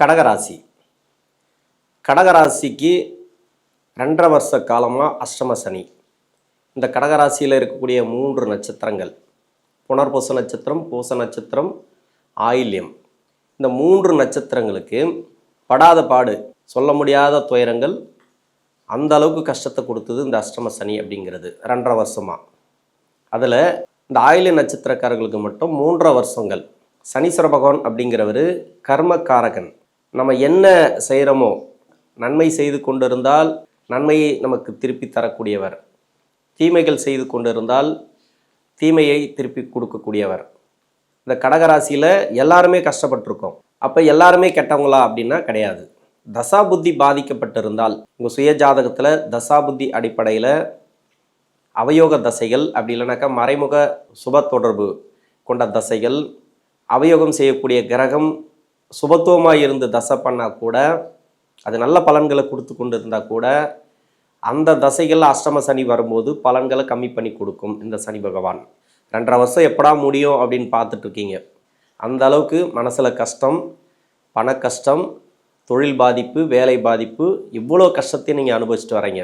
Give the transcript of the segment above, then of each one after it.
கடகராசி. கடகராசிக்கு ரெண்டரை வருஷ காலமாக அஷ்டம சனி. இந்த கடகராசியில் இருக்கக்கூடிய மூன்று நட்சத்திரங்கள். புனர்பூச நட்சத்திரம் பூச நட்சத்திரம் ஆயில்யம். இந்த மூன்று நட்சத்திரங்களுக்கு படாத பாடு சொல்ல முடியாத துயரங்கள் அந்த அளவுக்கு கஷ்டத்தை கொடுத்தது இந்த அஷ்டம சனி அப்படிங்கிறது ரெண்டரை வருஷமாக அதில் இந்த ஆயில்ய நட்சத்திரக்காரர்களுக்கு மட்டும் மூன்றரை வருஷங்கள். சனீஸ்வர பகவான் அப்படிங்கிறவர் கர்மக்காரகன். நம்ம என்ன செய்கிறோமோ நன்மை செய்து கொண்டிருந்தால் நன்மையை நமக்கு திருப்பி தரக்கூடியவர். தீமைகள் செய்து கொண்டிருந்தால் தீமையை திருப்பி கொடுக்கக்கூடியவர். இந்த கடகராசியில் எல்லாருமே கஷ்டப்பட்டிருக்கோம். அப்போ எல்லாருமே கெட்டவங்களா அப்படின்னா கிடையாது. தசா புத்தி பாதிக்கப்பட்டிருந்தால் உங்கள் சுய ஜாதகத்தில் தசா புத்தி அடிப்படையில் அவயோக தசைகள் அப்படி இல்லைனாக்கா மறைமுக சுப தொடர்பு கொண்ட தசைகள் அவயோகம் செய்யக்கூடிய கிரகம் சுபத்துவமாக இருந்து தசை பண்ணால் கூட அது நல்ல பலன்களை கொடுத்து கொண்டு இருந்தால் கூட அந்த தசைகளில் அஷ்டம சனி வரும்போது பலன்களை கம்மி பண்ணி கொடுக்கும் இந்த சனி பகவான். ரெண்டரை வருஷம் எப்படா முடியும் அப்படின்னு பார்த்துட்டு இருக்கீங்க. அந்த அளவுக்கு மனசில் கஷ்டம் பண கஷ்டம் தொழில் பாதிப்பு வேலை பாதிப்பு இவ்வளோ கஷ்டத்தையும் நீங்கள் அனுபவிச்சுட்டு வரீங்க.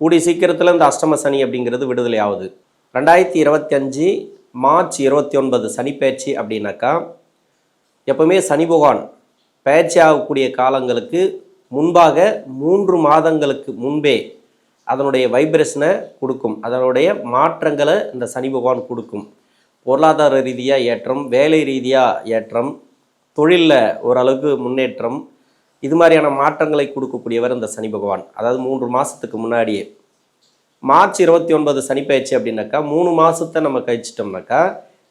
கூடிய சீக்கிரத்தில் இந்த அஷ்டம சனி அப்படிங்கிறது விடுதலை ஆகுது ரெண்டாயிரத்தி இருபத்தி அஞ்சு மார்ச் இருபத்தி ஒன்பது சனிப்பயிற்சி அப்படின்னாக்கா எப்பவுமே சனி பகவான் பயிற்சி ஆகக்கூடிய காலங்களுக்கு முன்பாக மூன்று மாதங்களுக்கு முன்பே அதனுடைய வைப்ரேஷனை கொடுக்கும். அதனுடைய மாற்றங்களை இந்த சனி பகவான் கொடுக்கும். பொருளாதார ரீதியாக ஏற்றம் வேலை ரீதியாக ஏற்றம் தொழிலில் ஓரளவுக்கு முன்னேற்றம் இது மாதிரியான மாற்றங்களை கொடுக்கக்கூடியவர் இந்த சனி பகவான். அதாவது மூன்று மாதத்துக்கு முன்னாடியே. மார்ச் இருபத்தி ஒன்பது சனி பயிற்சி அப்படின்னாக்கா மூணு மாதத்தை நம்ம கழிச்சிட்டோம்னாக்கா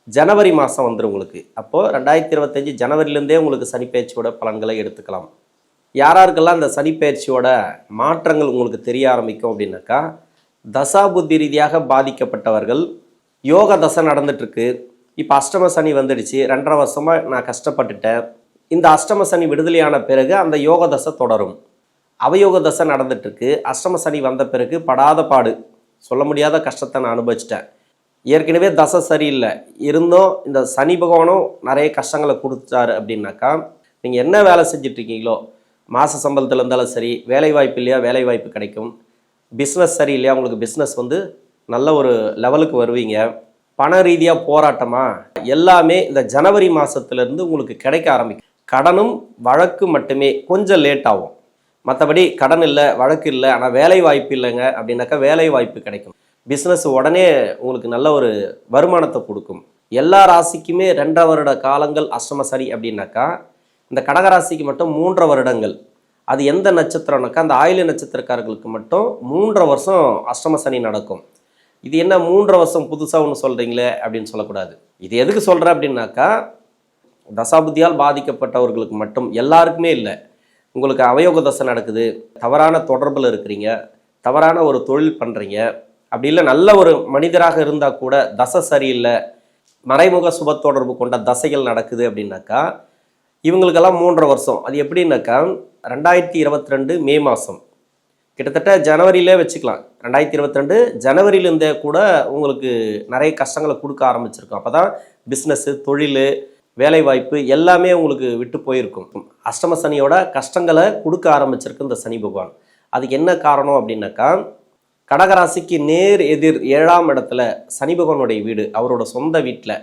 ஜனவரி மாதம் வந்துடும் உங்களுக்கு. அப்போது ரெண்டாயிரத்தி இருபத்தஞ்சி ஜனவரிலேருந்தே உங்களுக்கு சனிப்பயிற்சியோட பலன்களை எடுத்துக்கலாம். யாராருக்கெல்லாம் அந்த சனிப்பெயர்ச்சியோட மாற்றங்கள் உங்களுக்கு தெரிய ஆரம்பிக்கும் அப்படின்னாக்கா தசா புத்தி ரீதியாக பாதிக்கப்பட்டவர்கள் யோக தசை நடந்துட்டுருக்கு. இப்போ அஷ்டம சனி வந்துடுச்சு. ரெண்டரை வருஷமாக நான் கஷ்டப்பட்டுட்டேன். இந்த அஷ்டம சனி விடுதலையான பிறகு அந்த யோக தசை தொடரும். அவயோக தசை நடந்துட்டுருக்கு. அஷ்டம சனி வந்த பிறகு படாத பாடு. சொல்ல முடியாத கஷ்டத்தை நான் அனுபவிச்சிட்டேன். ஏற்கனவே தசை சரியில்லை. இருந்தும் இந்த சனி பகவானும் நிறைய கஷ்டங்களை கொடுத்தாரு அப்படின்னாக்கா நீங்கள் என்ன வேலை செஞ்சிட்ருக்கீங்களோ மாத சம்பளத்தில் இருந்தாலும் சரி வேலை வாய்ப்பு இல்லையா வேலை வாய்ப்பு கிடைக்கும். பிஸ்னஸ் சரி இல்லையா உங்களுக்கு பிஸ்னஸ் வந்து நல்ல ஒரு லெவலுக்கு வருவீங்க. பண ரீதியாக போராட்டமா எல்லாமே இந்த ஜனவரி மாதத்துலேருந்து உங்களுக்கு கிடைக்க ஆரம்பிக்கும். கடனும் வழக்கு மட்டுமே கொஞ்சம் லேட் ஆகும். மற்றபடி கடன் இல்லை வழக்கு இல்லை ஆனால் வேலை வாய்ப்பு இல்லைங்க அப்படின்னாக்கா வேலை வாய்ப்பு கிடைக்கும். பிஸ்னஸ் உடனே உங்களுக்கு நல்ல ஒரு வருமானத்தை கொடுக்கும். எல்லா ராசிக்குமே ரெண்டரை வருட காலங்கள் அஷ்டம சரி அப்படின்னாக்கா இந்த கடகராசிக்கு மட்டும் மூன்றரை வருடங்கள். அது எந்த நட்சத்திரம்னாக்கா அந்த ஆயில நட்சத்திரக்காரர்களுக்கு மட்டும் மூன்றரை வருஷம் அஷ்டம சனி நடக்கும். இது என்ன மூன்றரை வருஷம் புதுசாக ஒன்று சொல்கிறீங்களே அப்படின்னு சொல்லக்கூடாது. இது எதுக்கு சொல்கிறேன் அப்படின்னாக்கா தசாபுத்தியால் பாதிக்கப்பட்டவர்களுக்கு மட்டும் எல்லாருக்குமே இல்லை. உங்களுக்கு அவயோக தசை நடக்குது தவறான தொடர்பில் இருக்கிறீங்க தவறான ஒரு தொழில் பண்ணுறீங்க அப்படி இல்லை நல்ல ஒரு மனிதராக இருந்தால் கூட தசை சரியில்லை மறைமுக சுப தொடர்பு கொண்ட தசைகள் நடக்குது அப்படின்னாக்கா இவங்களுக்கெல்லாம் மூன்றரை வருஷம். அது எப்படின்னாக்கா ரெண்டாயிரத்தி இருபத்தி ரெண்டு மே மாதம் கிட்டத்தட்ட ஜனவரியிலே வச்சுக்கலாம். ரெண்டாயிரத்தி இருபத்தி ரெண்டு ஜனவரியிலேருந்தே கூட உங்களுக்கு நிறைய கஷ்டங்களை கொடுக்க ஆரம்பிச்சிருக்கும். அப்போ தான் பிஸ்னஸ்ஸு தொழில் வேலைவாய்ப்பு எல்லாமே உங்களுக்கு விட்டு போயிருக்கும். அஷ்டம சனியோட கஷ்டங்களை கொடுக்க ஆரம்பிச்சிருக்கு இந்த சனி பகவான். அதுக்கு என்ன காரணம் அப்படின்னாக்கா கடகராசிக்கு நேர் எதிர் ஏழாம் இடத்துல சனி பகவானுடைய வீடு அவரோட சொந்த வீட்டில்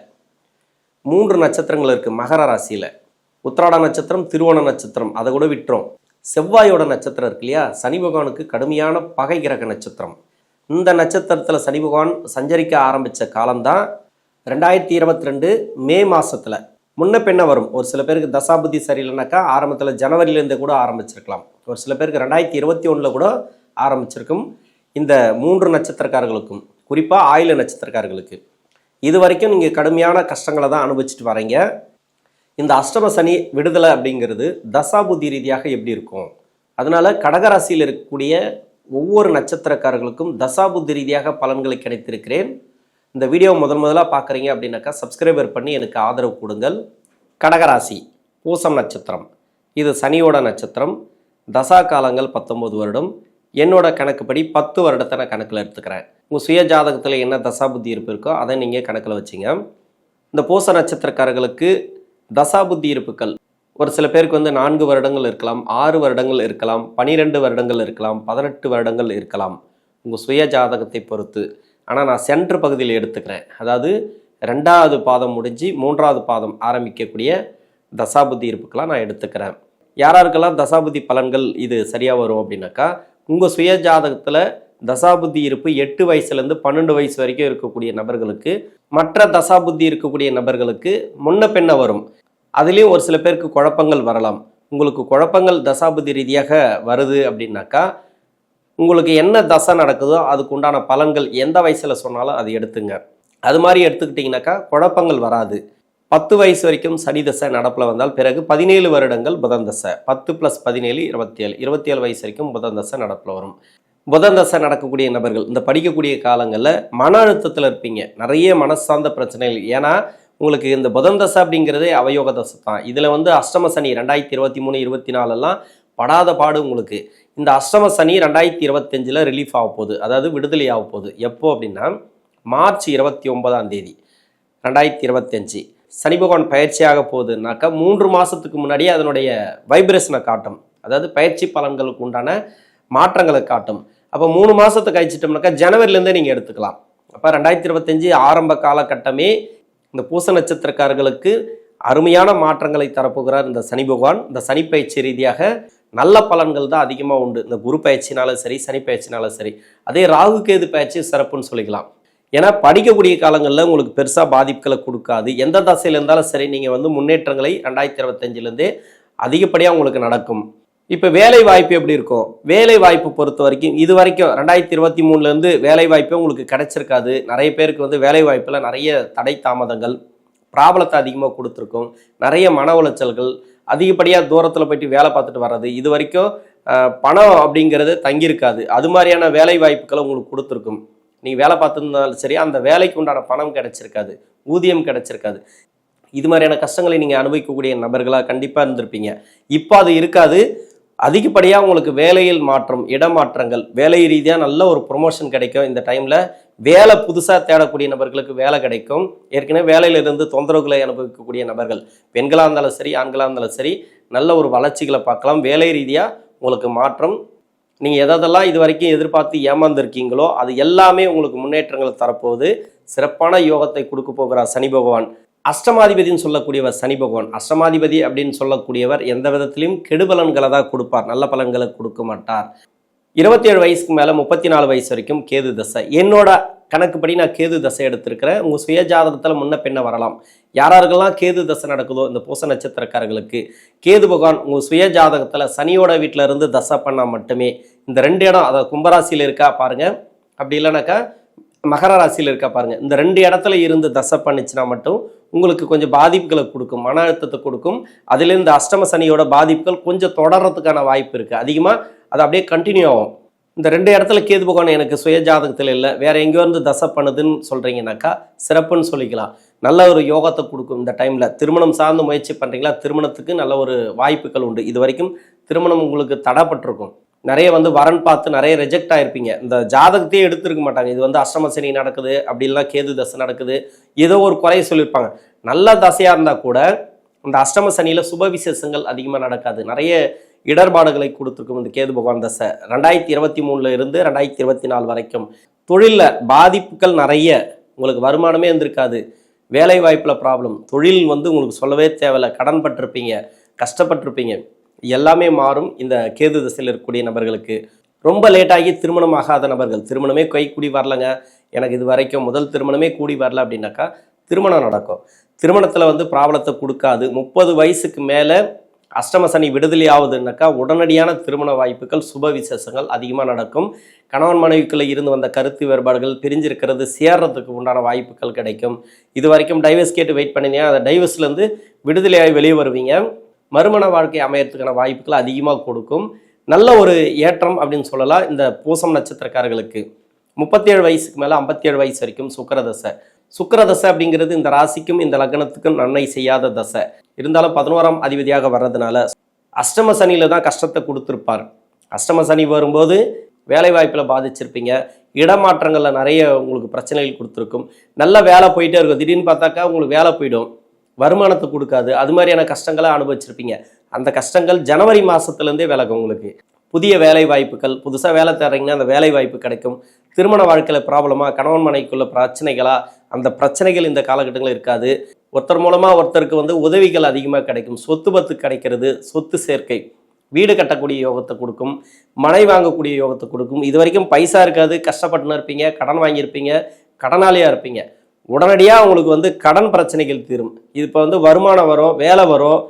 மூன்று நட்சத்திரங்கள் இருக்குது மகர ராசியில். உத்திராட நட்சத்திரம் திருவோண நட்சத்திரம் அதை கூட விட்டுரும் செவ்வாயோட நட்சத்திரம் இருக்கு இல்லையா? சனி பகவானுக்கு கடுமையான பகை கிரக நட்சத்திரம். இந்த நட்சத்திரத்தில் சனி பகவான் சஞ்சரிக்க ஆரம்பித்த காலம்தான் ரெண்டாயிரத்தி இருபத்தி ரெண்டு மே மாதத்தில் முன்ன பின்ன வரும்? ஒரு சில பேருக்கு தசாபுத்தி சரியில்லைனாக்கா ஆரம்பத்தில் ஜனவரியிலேருந்து கூட ஆரம்பிச்சிருக்கலாம். ஒரு சில பேருக்கு ரெண்டாயிரத்தி இருபத்தி ஒன்றில் கூட ஆரம்பிச்சிருக்கும். இந்த மூன்று நட்சத்திரக்காரர்களுக்கும் குறிப்பாக ஆயில நட்சத்திரக்காரர்களுக்கு இது வரைக்கும் நீங்கள் கடுமையான கஷ்டங்களை தான் அனுபவிச்சுட்டு வரீங்க. இந்த அஷ்டம சனி விடுதலை அப்படிங்கிறது தசாபுத்தி ரீதியாக எப்படி இருக்கும்? அதனால கடகராசியில் இருக்கக்கூடிய ஒவ்வொரு நட்சத்திரக்காரர்களுக்கும் தசாபுத்தி ரீதியாக பலன்களை கிடைத்திருக்கிறேன். இந்த வீடியோ முதல் முதலாக பார்க்குறீங்க அப்படின்னாக்கா சப்ஸ்கிரைபர் பண்ணி எனக்கு ஆதரவு கொடுங்கள். கடகராசி பூசம் நட்சத்திரம். இது சனியோட நட்சத்திரம். தசா காலங்கள் பத்தொம்பது வருடம். என்னோட கணக்குப்படி பத்து வருடத்தை நான் கணக்கில் எடுத்துக்கிறேன். உங்கள் சுய ஜாதகத்தில் என்ன தசாபுத்தி இருப்பு இருக்கோ அதை நீங்கள் கணக்கில் வச்சிங்க. இந்த பூச நட்சத்திரக்காரர்களுக்கு தசாபுத்தி இருப்புகள் ஒரு சில பேருக்கு வந்து நான்கு வருடங்கள் இருக்கலாம் ஆறு வருடங்கள் இருக்கலாம் பனிரெண்டு வருடங்கள் இருக்கலாம் பதினெட்டு வருடங்கள் இருக்கலாம். உங்கள் சுய ஜாதகத்தை பொறுத்து. ஆனால் நான் சென்ட்ரு பகுதியில் எடுத்துக்கிறேன். அதாவது ரெண்டாவது பாதம் முடிஞ்சு மூன்றாவது பாதம் ஆரம்பிக்கக்கூடிய தசாபுத்தி இருப்புக்கெல்லாம் நான் எடுத்துக்கிறேன். யாராருக்கெல்லாம் தசாபுத்தி பலன்கள் இது சரியாக வரும் அப்படின்னாக்கா உங்கள் சுய ஜாதகத்தில் தசாபுத்தி இருப்பு எட்டு வயசுலேருந்து பன்னெண்டு வயசு வரைக்கும் இருக்கக்கூடிய நபர்களுக்கு மற்ற தசாபுத்தி இருக்கக்கூடிய நபர்களுக்கு முன்ன பின்ன வரும். அதுலேயும் ஒரு சில பேருக்கு குழப்பங்கள் வரலாம். உங்களுக்கு குழப்பங்கள் தசாபுத்தி ரீதியாக வருது அப்படின்னாக்கா உங்களுக்கு என்ன தசை நடக்குதோ அதுக்கு உண்டான பலன்கள் எந்த வயசில் சொன்னாலும் அதை எடுத்துங்க. அது மாதிரி எடுத்துக்கிட்டிங்கனாக்கா குழப்பங்கள் வராது. பத்து வயசு வரைக்கும் சனி தசை நடப்பில் வந்தால் பிறகு பதினேழு வருடங்கள் புதன் தசை. பத்து ப்ளஸ் பதினேழு இருபத்தி ஏழு இருபத்தி ஏழு வயசு வரைக்கும் புதன் தசை நடப்பில் வரும். புதன் தசை நடக்கக்கூடிய நபர்கள் இந்த படிக்கக்கூடிய காலங்களில் மன அழுத்தத்தில் இருப்பீங்க. நிறைய மனசார்ந்த பிரச்சனைகள். ஏன்னா உங்களுக்கு இந்த புதன் தசை அப்படிங்கிறதே அவயோக தசை தான். இதில் வந்து அஷ்டம சனி ரெண்டாயிரத்தி இருபத்தி மூணு இருபத்தி நாலெல்லாம் படாத பாடு உங்களுக்கு. இந்த அஷ்டம சனி ரெண்டாயிரத்தி இருபத்தஞ்சில் ரிலீஃப் ஆக போகுது. அதாவது விடுதலை ஆக போகுது. எப்போ அப்படின்னா மார்ச் இருபத்தி ஒன்பதாம் தேதி ரெண்டாயிரத்தி இருபத்தஞ்சு. சனி பகவான் பயிற்சியாக போகுதுனாக்கா மூன்று மாதத்துக்கு முன்னாடியே அதனுடைய வைப்ரேஷனை காட்டும். அதாவது பயிற்சி பலன்களுக்கு உண்டான மாற்றங்களை காட்டும். அப்போ மூணு மாதத்தை கழிச்சிட்டோம்னாக்கா ஜனவரிலேருந்தே நீங்கள் எடுத்துக்கலாம். அப்போ ரெண்டாயிரத்தி இருபத்தஞ்சி ஆரம்ப காலகட்டமே இந்த பூச நட்சத்திரக்காரர்களுக்கு அருமையான மாற்றங்களை தரப்போகிறார் இந்த சனி பகவான். இந்த சனி பயிற்சி ரீதியாக நல்ல பலன்கள் தான் அதிகமாக உண்டு. இந்த குரு பயிற்சினாலும் சரி சனி பயிற்சினாலும் சரி. அதே ராகு கேது பயிற்சி சிறப்புன்னு சொல்லிக்கலாம். ஏன்னா படிக்கக்கூடிய காலங்களில் உங்களுக்கு பெருசாக பாதிப்புகளை கொடுக்காது. எந்த தசையில் இருந்தாலும் சரி நீங்கள் வந்து முன்னேற்றங்களை ரெண்டாயிரத்தி இருபத்தஞ்சிலேருந்தே அதிகப்படியாக உங்களுக்கு நடக்கும். இப்போ வேலை வாய்ப்பு எப்படி இருக்கும்? வேலை வாய்ப்பு பொறுத்த வரைக்கும் இது வரைக்கும் ரெண்டாயிரத்தி இருபத்தி மூணுலேருந்து வேலை வாய்ப்பே உங்களுக்கு கிடைச்சிருக்காது. நிறைய பேருக்கு வந்து வேலை வாய்ப்பில் நிறைய தடை தாமதங்கள் ப்ராப்ளத்தை அதிகமாக கொடுத்துருக்கும். நிறைய மன உளைச்சல்கள் அதிகப்படியாக தூரத்தில் போயிட்டு வேலை பார்த்துட்டு வர்றது இது வரைக்கும் பணம் அப்படிங்கிறது தங்கியிருக்காது. அது மாதிரியான வேலை வாய்ப்புகளை உங்களுக்கு கொடுத்துருக்கும். நீங்கள் வேலை பார்த்துருந்தாலும் சரி அந்த வேலைக்கு உண்டான பணம் கிடைச்சிருக்காது ஊதியம் கிடைச்சிருக்காது. இது மாதிரியான கஷ்டங்களை நீங்கள் அனுபவிக்கக்கூடிய நபர்களாக கண்டிப்பாக இருந்திருப்பீங்க. இப்போ அது இருக்காது. அதிகப்படியாக உங்களுக்கு வேலையில் மாற்றம் இடமாற்றங்கள் வேலை ரீதியாக நல்ல ஒரு ப்ரொமோஷன் கிடைக்கும் இந்த டைமில் வேலை புதுசாக தேடக்கூடிய நபர்களுக்கு வேலை கிடைக்கும். ஏற்கனவே வேலையிலிருந்து தொந்தரவுகளை அனுபவிக்கக்கூடிய நபர்கள் பெண்களாக இருந்தாலும் சரி ஆண்களாக இருந்தாலும் சரி நல்ல ஒரு வளர்ச்சிகளை பார்க்கலாம். வேலை ரீதியாக உங்களுக்கு மாற்றம் நீங்கள் எதெல்லாம் இது வரைக்கும் எதிர்பார்த்து ஏமாந்துருக்கீங்களோ அது எல்லாமே உங்களுக்கு முன்னேற்றங்களை தரப்போகுது. சிறப்பான யோகத்தை கொடுக்க போகிறார் சனி பகவான். அஷ்டமாதிபதினு சொல்லக்கூடியவர் சனி பகவான். அஷ்டமாதிபதி அப்படின்னு சொல்லக்கூடியவர் எந்த விதத்திலையும் கெடுபலன்களை தான் கொடுப்பார். நல்ல பலன்களை கொடுக்க மாட்டார். இருபத்தேழு வயசுக்கு மேலே முப்பத்தி நாலு வயசு வரைக்கும் கேது தசை. என்னோட கணக்குப்படி நான் கேது தசை எடுத்திருக்கிறேன். உங்கள் சுய ஜாதகத்தில் முன்ன பின்ன வரலாம். யாராருக்கெல்லாம் கேது தசை நடக்குதோ இந்த பூச நட்சத்திரக்காரர்களுக்கு கேது பகவான் உங்கள் சுய ஜாதகத்தில் சனியோட வீட்டில் இருந்து தசை பண்ணால் மட்டுமே இந்த ரெண்டு இடம் அதாவது கும்பராசியில் இருக்கா பாருங்கள் அப்படி இல்லைனாக்கா மகர ராசியில் இருக்கா பாருங்கள் இந்த ரெண்டு இடத்துல இருந்து தசை பண்ணிச்சுன்னா மட்டும் உங்களுக்கு கொஞ்சம் பாதிப்புகளை கொடுக்கும் மன அழுத்தத்தை கொடுக்கும். அதுலேருந்து அஷ்டம சனியோட பாதிப்புகள் கொஞ்சம் தொடர்றதுக்கான வாய்ப்பு இருக்குது அதிகமாக அது அப்படியே கண்டினியூ ஆகும். இந்த ரெண்டு இடத்துல கேது பகவான் எனக்கு சுய ஜாதகத்தில் இல்லை வேற எங்கேயோ இருந்து தசை பண்ணுதுன்னு சொல்கிறீங்கனாக்கா சிறப்புன்னு சொல்லிக்கலாம். நல்ல ஒரு யோகத்தை கொடுக்கும் இந்த டைமில் திருமணம் சார்ந்து முயற்சி பண்ணுறீங்களா திருமணத்துக்கு நல்ல ஒரு வாய்ப்புகள் உண்டு. இது வரைக்கும் திருமணம் உங்களுக்கு தடைப்பட்டிருக்கும். நிறைய வந்து வரன் பார்த்து நிறைய ரிஜெக்ட் ஆயிருப்பீங்க. இந்த ஜாதகத்தையே எடுத்திருக்க மாட்டாங்க. இது வந்து அஷ்டம சனி நடக்குது அப்படி கேது தசை நடக்குது ஏதோ ஒரு குறைய சொல்லியிருப்பாங்க. நல்ல தசையாக இருந்தால் கூட இந்த அஷ்டம சனியில் சுப விசேஷங்கள் அதிகமாக நடக்காது. நிறைய இடர்பாடுகளை கொடுத்துருக்கும் இந்த கேது பகவான் தசை. ரெண்டாயிரத்தி இருபத்தி மூணுல இருந்து ரெண்டாயிரத்தி இருபத்தி நாலு வரைக்கும் தொழிலில் பாதிப்புகள் நிறைய. உங்களுக்கு வருமானமே இருந்திருக்காது. வேலை வாய்ப்பில் ப்ராப்ளம் தொழில் வந்து உங்களுக்கு சொல்லவே தேவையில்லை. கடன் பட்டிருப்பீங்க கஷ்டப்பட்டிருப்பீங்க. எல்லாமே மாறும் இந்த கேது திசையில் இருக்கக்கூடிய நபர்களுக்கு. ரொம்ப லேட்டாகி திருமணம் ஆகாத நபர்கள். திருமணமே கை கூடி வரலங்க. எனக்கு இது வரைக்கும் முதல் திருமணமே கூடி வரல அப்படின்னாக்கா திருமணம் நடக்கும். திருமணத்தில் வந்து ப்ராப்ளத்தை கொடுக்காது. முப்பது வயசுக்கு மேலே அஷ்டம சனி விடுதலை ஆகுதுன்னாக்கா உடனடியான திருமண வாய்ப்புகள் சுப விசேஷங்கள் அதிகமாக நடக்கும். கணவன் மனைவிக்குள்ளே இருந்து வந்த கருத்து வேறுபாடுகள் பிரிஞ்சிருக்கிறது சேர்றதுக்கு உண்டான வாய்ப்புகள் கிடைக்கும். இது வரைக்கும் டைவர்ஸ் கேட்டு வெயிட் பண்ணினீங்க. அந்த டைவர்ஸ்லேருந்து விடுதலையாகி வெளியே வருவீங்க. மறுமண வாழ்க்கை அமையறதுக்கான வாய்ப்புகள் அதிகமாக கொடுக்கும். நல்ல ஒரு ஏற்றம் அப்படின்னு சொல்லலாம் இந்த பூசம் நட்சத்திரக்காரர்களுக்கு. முப்பத்தேழு வயசுக்கு மேலே ஐம்பத்தேழு வயசு வரைக்கும் சுக்கரதசை. சுக்கரதசை அப்படிங்கிறது இந்த ராசிக்கும் இந்த லக்னத்துக்கும் நன்மை செய்யாத தசை. இருந்தாலும் பதினோராம் அதிபதியாக வர்றதுனால அஷ்டம சனியில் தான் கஷ்டத்தை கொடுத்துருப்பார். அஷ்டம சனி வரும்போது வேலைவாய்ப்பில் பாதிச்சிருப்பீங்க. இடமாற்றங்களில் நிறைய உங்களுக்கு பிரச்சனைகள் கொடுத்துருக்கும். நல்ல வேலை போயிட்டே இருக்கும். திடீர்னு பார்த்தாக்கா உங்களுக்கு வேலை போயிடும். வருமானத்தை கொடுக்காது. அது மாதிரியான கஷ்டங்களை அனுபவிச்சிருப்பீங்க. அந்த கஷ்டங்கள் ஜனவரி மாதத்துலேருந்தே விலகும் உங்களுக்கு. புதிய வேலை வாய்ப்புகள் புதுசாக வேலை தர்றீங்கன்னா அந்த வேலை வாய்ப்பு கிடைக்கும். திருமண வாழ்க்கையில் ப்ராப்ளமாக கணவன் மனைக்குள்ள பிரச்சனைகளா அந்த பிரச்சனைகள் இந்த காலகட்டங்களில் இருக்காது. ஒருத்தர் மூலமாக ஒருத்தருக்கு வந்து உதவிகள் அதிகமாக கிடைக்கும். சொத்து பத்து கிடைக்கிறது சொத்து சேர்க்கை. வீடு கட்டக்கூடிய யோகத்தை கொடுக்கும் மனை வாங்கக்கூடிய யோகத்தை கொடுக்கும். இது வரைக்கும் பைசா இருக்காது கஷ்டப்பட்டுன்னு இருப்பீங்க கடன் வாங்கியிருப்பீங்க கடனாளியாக இருப்பீங்க. உடனடியாக உங்களுக்கு வந்து கடன் பிரச்சனைகள் தீரும். இது இப்போ வந்து வருமானம் வரும் வேலை வரும்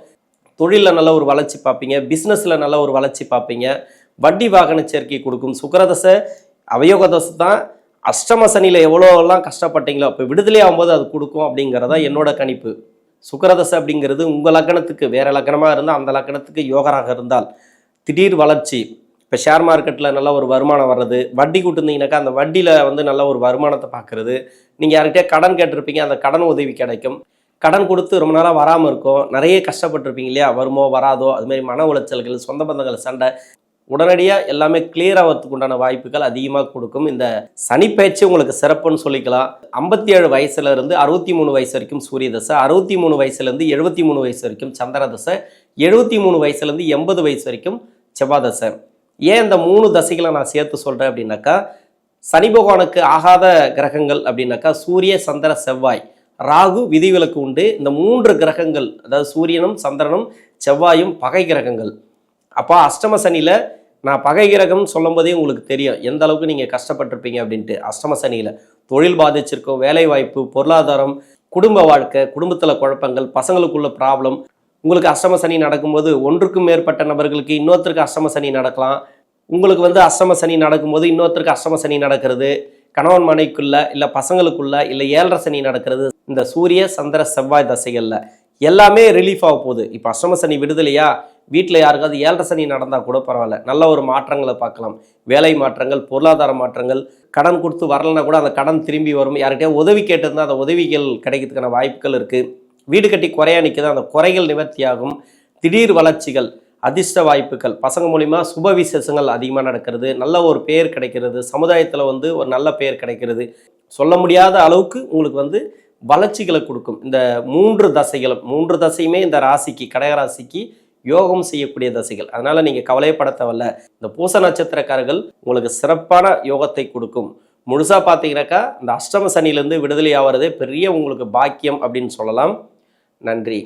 தொழிலில் நல்ல ஒரு வளர்ச்சி பார்ப்பீங்க பிஸ்னஸில் நல்ல ஒரு வளர்ச்சி பார்ப்பீங்க வட்டி வாகன சேர்க்கை கொடுக்கும். சுக்கரதசை அவயோகதசை தான். அஷ்டம சனியில் எவ்வளோலாம் கஷ்டப்பட்டீங்களோ அப்போ விடுதலை ஆகும்போது அது கொடுக்கும் அப்படிங்கிறதா என்னோட கணிப்பு. சுக்கரதசை அப்படிங்கிறது உங்கள் லக்கணத்துக்கு வேறு லக்கணமாக இருந்தால் அந்த லக்கணத்துக்கு யோகராக இருந்தால் திடீர் வளர்ச்சி. இப்போ ஷேர் மார்க்கெட்டில் நல்ல ஒரு வருமானம் வர்றது. வட்டி கொடுத்துருந்தீங்கன்னாக்கா அந்த வட்டியில் வந்து நல்ல ஒரு வருமானத்தை பார்க்குறது நீங்கள் யார்கிட்டயே கடன் கேட்டிருப்பீங்க அந்த கடன் உதவி கிடைக்கும். கடன் கொடுத்து ரொம்ப நாளாக வராமல் இருக்கும். நிறைய கஷ்டப்பட்டிருப்பீங்க இல்லையா? வருமோ வராதோ? அது மாதிரி மன உளைச்சல்கள் சொந்த பந்தங்கள் சண்டை. உடனடியாக எல்லாமே கிளியர் ஆகிறதுக்கு உண்டான வாய்ப்புகள் அதிகமாக கொடுக்கும். இந்த சனிப்பயிற்சி உங்களுக்கு சிறப்புன்னு சொல்லிக்கலாம். ஐம்பத்தி ஏழு வயசுலேருந்து அறுபத்தி மூணு வயசு வரைக்கும் சூரிய தசை அறுபத்தி மூணு வயசுலேருந்து எழுபத்தி மூணு வயசு வரைக்கும் சந்திர தசை எழுபத்தி மூணு வயசுலேருந்து எண்பது வயசு வரைக்கும் செவ்வாய் தசை. ஏன் இந்த மூணு தசைகளை நான் சேர்த்து சொல்கிறேன் அப்படின்னாக்கா சனி பகவானுக்கு ஆகாத கிரகங்கள் அப்படின்னாக்கா சூரிய சந்திர செவ்வாய். ராகு விதிவிலக்கு உண்டு. இந்த மூன்று கிரகங்கள் அதாவது சூரியனும் சந்திரனும் செவ்வாயும் பகை கிரகங்கள். அப்போ அஷ்டம சனியில் நான் பகை கிரகம்னு சொல்லும் போதே உங்களுக்கு தெரியும். எந்த அளவுக்கு நீங்கள் கஷ்டப்பட்டிருப்பீங்க அப்படின்ட்டு. அஷ்டம சனியில் தொழில் பாதிச்சிருக்கோம் வேலைவாய்ப்பு பொருளாதாரம் குடும்ப வாழ்க்கை குடும்பத்தில் குழப்பங்கள் பசங்களுக்குள்ள ப்ராப்ளம் உங்களுக்கு அஷ்டம சனி நடக்கும்போது ஒன்றுக்கும் மேற்பட்ட நபர்களுக்கு இன்னொருத்தருக்கு அஷ்டம சனி நடக்கலாம். உங்களுக்கு வந்து அஷ்டம சனி நடக்கும்போது இன்னொருத்தருக்கு அஷ்டம சனி நடக்கிறது. கணவன் மனைக்குள்ள இல்லை பசங்களுக்குள்ள இல்லை ஏழரை சனி நடக்கிறது இந்த சூரிய சந்திர செவ்வாய் தசைகளில் எல்லாமே ரிலீஃப் ஆக போகுது. இப்போ அஷ்டம சனி விடுதலையா? வீட்டில் யாருக்காவது ஏழரை சனி நடந்தால் கூட பரவாயில்ல. நல்ல ஒரு மாற்றங்களை பார்க்கலாம். வேலை மாற்றங்கள் பொருளாதார மாற்றங்கள் கடன் கொடுத்து வரலைன்னா கூட அந்த கடன் திரும்பி வரும். யார்கிட்டயா உதவி கேட்டிருந்தால் அந்த உதவிகள் கிடைக்கிறதுக்கான வாய்ப்புகள் இருக்குது வீடு கட்டி குறையா நிற்கிறது அந்த குறைகள் நிவர்த்தியாகும். திடீர் வளர்ச்சிகள் அதிர்ஷ்ட வாய்ப்புகள். பசங்க மூலிமா சுப விசேஷங்கள் அதிகமாக நடக்கிறது. நல்ல ஒரு பேர் கிடைக்கிறது. சமுதாயத்தில் வந்து ஒரு நல்ல பேர் கிடைக்கிறது. சொல்ல முடியாத அளவுக்கு உங்களுக்கு வந்து வளர்ச்சிகளை கொடுக்கும். இந்த மூன்று தசைகளும் மூன்று தசையுமே இந்த ராசிக்கு கடகராசிக்கு யோகம் செய்யக்கூடிய தசைகள். அதனால் நீங்கள் கவலையப்பட தேவையில்ல. இந்த பூச நட்சத்திரக்காரர்கள் உங்களுக்கு சிறப்பான யோகத்தை கொடுக்கும். முழுசாக பார்த்தீங்கன்னாக்கா இந்த அஷ்டம சனியிலேருந்து விடுதலை ஆகிறதே பெரிய உங்களுக்கு பாக்கியம் அப்படின்னு சொல்லலாம். நன்றி.